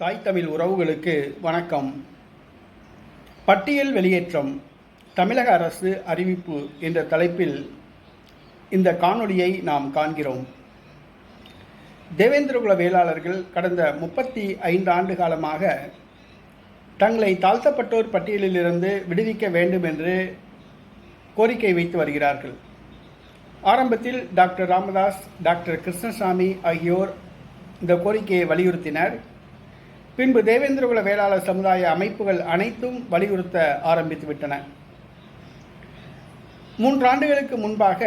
தாய் தமிழ் உறவுகளுக்கு வணக்கம். பட்டியல் வெளியேற்றம் தமிழக அரசு அறிவிப்பு என்ற தலைப்பில் இந்த காணொளியை நாம் காண்கிறோம். தேவேந்திரகுல வேளாளர்கள் கடந்த முப்பத்தி ஐந்து ஆண்டு காலமாக தங்களை தாழ்த்தப்பட்டோர் பட்டியலிலிருந்து விடுவிக்க வேண்டும் என்று கோரிக்கை வைத்து வருகிறார்கள். ஆரம்பத்தில் டாக்டர் ராமதாஸ் டாக்டர் கிருஷ்ணசாமி ஆகியோர் இந்த கோரிக்கையை வலியுறுத்தினர். பின்பு தேவேந்திரகுல வேளாளர் சமுதாய அமைப்புகள் அனைத்தும் வலியுறுத்த ஆரம்பித்துவிட்டன. மூன்றாண்டுகளுக்கு முன்பாக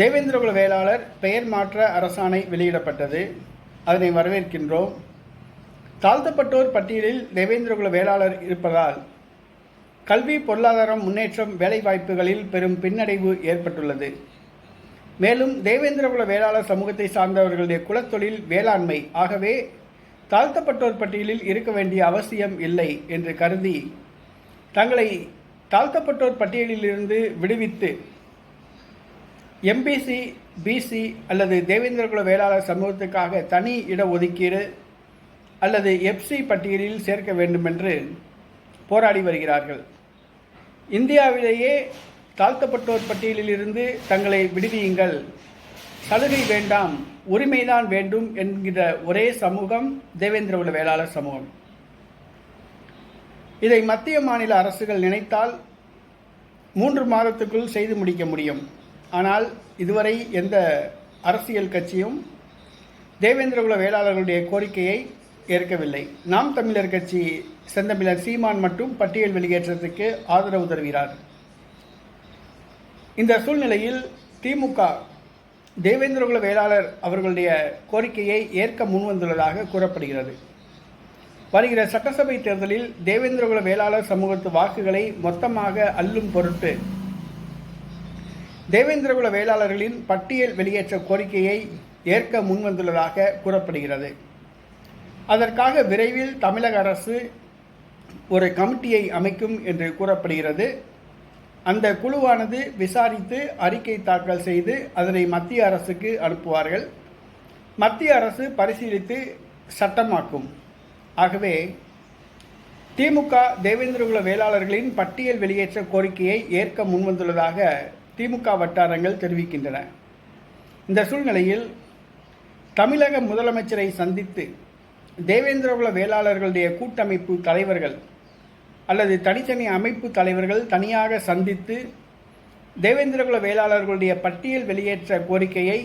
தேவேந்திரகுல வேளாளர் பெயர் மாற்ற அரசாணை வெளியிடப்பட்டது. அதனை வரவேற்கின்றோம். தாழ்த்தப்பட்டோர் பட்டியலில் தேவேந்திரகுல வேளாளர் இருப்பதால் கல்வி பொருளாதாரம் முன்னேற்றம் வேலைவாய்ப்புகளில் பெரும் பின்னடைவு ஏற்பட்டுள்ளது. மேலும் தேவேந்திரகுல வேளாளர் சமூகத்தை சார்ந்தவர்களுடைய குலத்தொழில் வேளாண்மை ஆகவே தாழ்த்தப்பட்டோர் பட்டியலில் இருக்க வேண்டிய அவசியம் இல்லை என்று கருதி தங்களை தாழ்த்தப்பட்டோர் பட்டியலிலிருந்து விடுவித்து எம்பிசி பிசி அல்லது தேவேந்திரகுல வேளாளர் சமூகத்துக்காக தனி இட ஒதுக்கீடு அல்லது எஃப்சி பட்டியலில் சேர்க்க வேண்டுமென்று போராடி வருகிறார்கள். இந்தியாவிலேயே தாழ்த்தப்பட்டோர் பட்டியலிலிருந்து தங்களை விடுவியுங்கள். சலுகை வேண்டாம். உரிமைதான் வேண்டும் என்கிற ஒரே சமூகம் தேவேந்திரகுல வேளாளர் சமூகம். இதை மத்திய மாநில அரசுகள் நினைத்தால் மூன்று மாதத்துக்குள் செய்து முடிக்க முடியும். ஆனால் இதுவரை எந்த அரசியல் கட்சியும் தேவேந்திரகுல வேளாளர்களுடைய கோரிக்கையை ஏற்கவில்லை. நாம் தமிழர் கட்சி செந்தமிழர் சீமான் மட்டும் பட்டியல் வெளியேற்றத்துக்கு ஆதரவு தருகிறார். இந்த சூழ்நிலையில் திமுக தேவேந்திரகுல வேளாளர் அவர்களுடைய கோரிக்கையை ஏற்க முன்வந்துள்ளதாக கூறப்படுகிறது. வருகிற சட்டசபை தேர்தலில் தேவேந்திரகுல வேளாளர் சமூகத்து வாக்குகளை மொத்தமாக அள்ளும் பொருட்டு தேவேந்திரகுல வேளாளர்களின் பட்டியல் வெளியேற்ற கோரிக்கையை ஏற்க முன்வந்துள்ளதாக கூறப்படுகிறது. அதற்காக விரைவில் தமிழக அரசு ஒரு கமிட்டியை அமைக்கும் என்று கூறப்படுகிறது. அந்த குழுவானது விசாரித்து அறிக்கை தாக்கல் செய்து அதனை மத்திய அரசுக்கு அனுப்புவார்கள். மத்திய அரசு பரிசீலித்து சட்டமாக்கும். ஆகவே திமுக தேவேந்திரகுல வேளாளர்களின் பட்டியல் வெளியேற்ற கோரிக்கையை ஏற்க முன்வந்துள்ளதாக திமுக வட்டாரங்கள் தெரிவிக்கின்றன. இந்த சூழ்நிலையில் தமிழக முதலமைச்சரை சந்தித்து தேவேந்திரகுல வேளாளர்களுடைய கூட்டமைப்பு தலைவர்கள் அல்லது தனித்தனி அமைப்பு தலைவர்கள் தனியாக சந்தித்து தேவேந்திரகுல வேளாளர்களுடைய பட்டியல் வெளியேற்ற கோரிக்கையை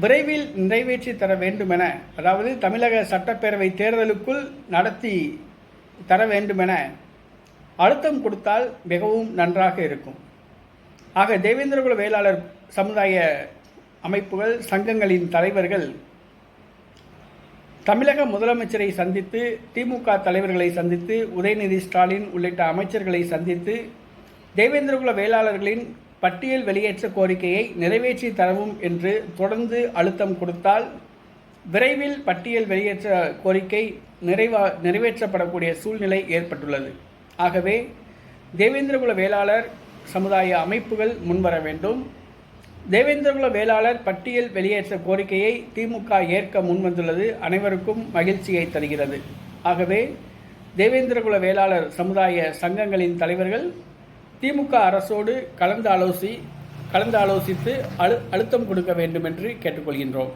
விரைவில் நிறைவேற்றி தர வேண்டுமென அதாவது தமிழக சட்டப்பேரவை தேர்தலுக்குள் நடத்தி தர வேண்டுமென அழுத்தம் கொடுத்தால் மிகவும் நன்றாக இருக்கும். ஆக தேவேந்திரகுல வேளாளர் சமுதாய அமைப்புகள் சங்கங்களின் தலைவர்கள் தமிழக முதலமைச்சரை சந்தித்து திமுக தலைவர்களை சந்தித்து உதயநிதி ஸ்டாலின் உள்ளிட்ட அமைச்சர்களை சந்தித்து தேவேந்திரகுல வேளாளர்களின் பட்டியல் வெளியேற்ற கோரிக்கையை நிறைவேற்றி தரவும் என்று தொடர்ந்து அழுத்தம் கொடுத்தால் விரைவில் பட்டியல் வெளியேற்ற கோரிக்கை நிறைவா நிறைவேற்றப்படக்கூடிய சூழ்நிலை ஏற்பட்டுள்ளது. ஆகவே தேவேந்திரகுல வேளாளர் சமுதாய அமைப்புகள் முன்வர வேண்டும். தேவேந்திரகுல வேளாளர் பட்டியல் வெளியேற்ற கோரிக்கையை திமுக ஏற்க முன்வந்துள்ளது அனைவருக்கும் மகிழ்ச்சியை தருகிறது. ஆகவே தேவேந்திரகுல வேளாளர் சமுதாய சங்கங்களின் தலைவர்கள் திமுக அரசோடு கலந்து ஆலோசி கலந்து ஆலோசித்து அழு அழுத்தம் கொடுக்க வேண்டும் என்று கேட்டுக்கொள்கின்றோம்.